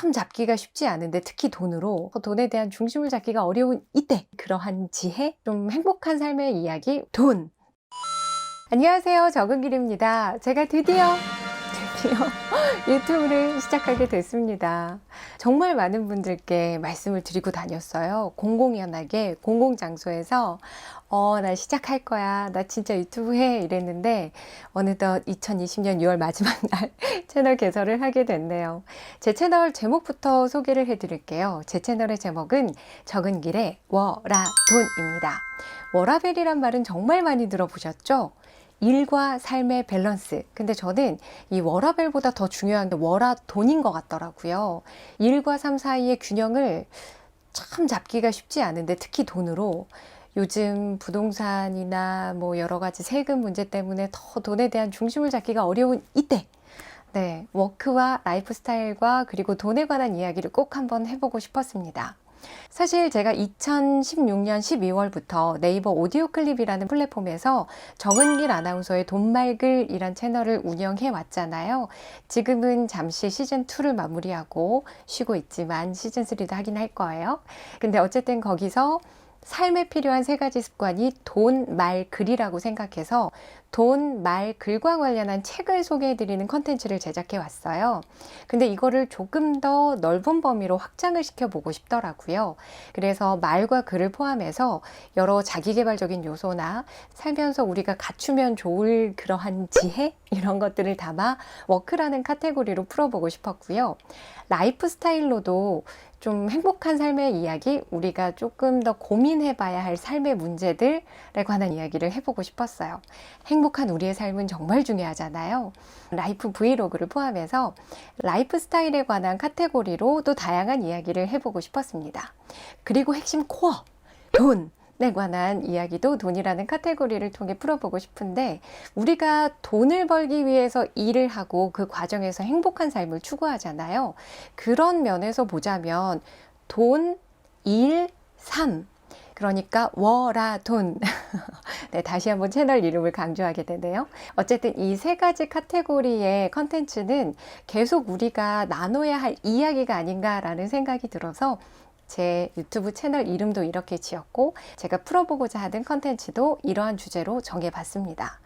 참 잡기가 쉽지 않은데 특히 돈으로 돈에 대한 중심을 잡기가 어려운 이때 그러한 지혜, 좀 행복한 삶의 이야기, 돈. 안녕하세요. 적은길입니다. 제가 드디어 드디어 유튜브를 시작하게 됐습니다. 정말 많은 분들께 말씀을 드리고 다녔어요. 공공연하게 공공장소에서 어, 나 시작할 거야. 나 진짜 유튜브 해. 이랬는데 어느덧 2020년 6월 마지막 날 채널 개설을 하게 됐네요. 제 채널 제목부터 소개를 해 드릴게요. 제 채널의 제목은 적은 길의 워라돈입니다. 워라벨이란 말은 정말 많이 들어보셨죠? 일과 삶의 밸런스. 근데 저는 이 워라벨보다 더 중요한 게 워라 돈인 것 같더라고요. 일과 삶 사이의 균형을 참 잡기가 쉽지 않은데 특히 돈으로 요즘 부동산이나 뭐 여러 가지 세금 문제 때문에 더 돈에 대한 중심을 잡기가 어려운 이때. 네, 워크와 라이프 스타일과 그리고 돈에 관한 이야기를 꼭 한번 해보고 싶었습니다. 사실 제가 2016년 12월부터 네이버 오디오 클립이라는 플랫폼에서 정은길 아나운서의 돈말글이란 채널을 운영해 왔잖아요. 지금은 잠시 시즌2를 마무리하고 쉬고 있지만 시즌3도 하긴 할 거예요. 근데 어쨌든 거기서 삶에 필요한 세 가지 습관이 돈, 말, 글이라고 생각해서 돈, 말, 글과 관련한 책을 소개해 드리는 컨텐츠를 제작해 왔어요. 근데 이거를 조금 더 넓은 범위로 확장을 시켜 보고 싶더라고요. 그래서 말과 글을 포함해서 여러 자기개발적인 요소나 살면서 우리가 갖추면 좋을 그러한 지혜? 이런 것들을 담아 워크라는 카테고리로 풀어보고 싶었고요. 라이프 스타일로도 좀 행복한 삶의 이야기, 우리가 조금 더 고민해 봐야 할 삶의 문제들에 관한 이야기를 해보고 싶었어요. 행복한 우리의 삶은 정말 중요하잖아요. 라이프 브이로그를 포함해서 라이프 스타일에 관한 카테고리로 또 다양한 이야기를 해보고 싶었습니다. 그리고 핵심 코어, 돈. 에 관한 이야기도 돈이라는 카테고리를 통해 풀어보고 싶은데 우리가 돈을 벌기 위해서 일을 하고 그 과정에서 행복한 삶을 추구하잖아요. 그런 면에서 보자면 돈, 일, 삶. 그러니까 워라 돈. 네, 다시 한번 채널 이름을 강조하게 되네요. 어쨌든 이 세 가지 카테고리의 컨텐츠는 계속 우리가 나눠야 할 이야기가 아닌가라는 생각이 들어서 제 유튜브 채널 이름도 이렇게 지었고 제가 풀어보고자 하는 컨텐츠도 이러한 주제로 정해봤습니다.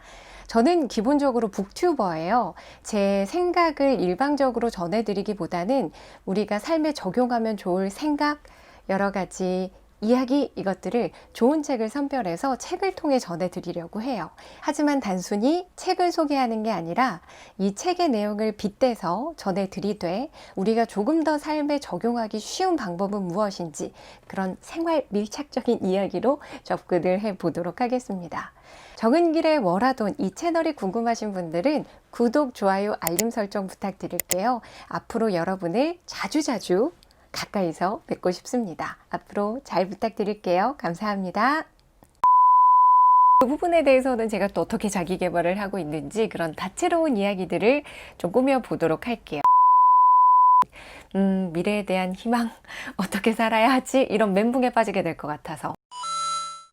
저는 기본적으로 북튜버예요. 제 생각을 일방적으로 전해드리기보다는 우리가 삶에 적용하면 좋을 생각, 여러 가지 이야기 이것들을 좋은 책을 선별해서 책을 통해 전해드리려고 해요. 하지만 단순히 책을 소개하는 게 아니라 이 책의 내용을 빗대서 전해드리되 우리가 조금 더 삶에 적용하기 쉬운 방법은 무엇인지 그런 생활 밀착적인 이야기로 접근을 해 보도록 하겠습니다. 정은길의 월화돈 이 채널이 궁금하신 분들은 구독, 좋아요, 알림 설정 부탁드릴게요. 앞으로 여러분을 자주자주 가까이서 뵙고 싶습니다. 앞으로 잘 부탁드릴게요. 감사합니다. 그 부분에 대해서는 제가 또 어떻게 자기 개발을 하고 있는지 그런 다채로운 이야기들을 좀 꾸며 보도록 할게요. 음, 미래에 대한 희망, 어떻게 살아야 하지? 이런 멘붕에 빠지게 될 것 같아서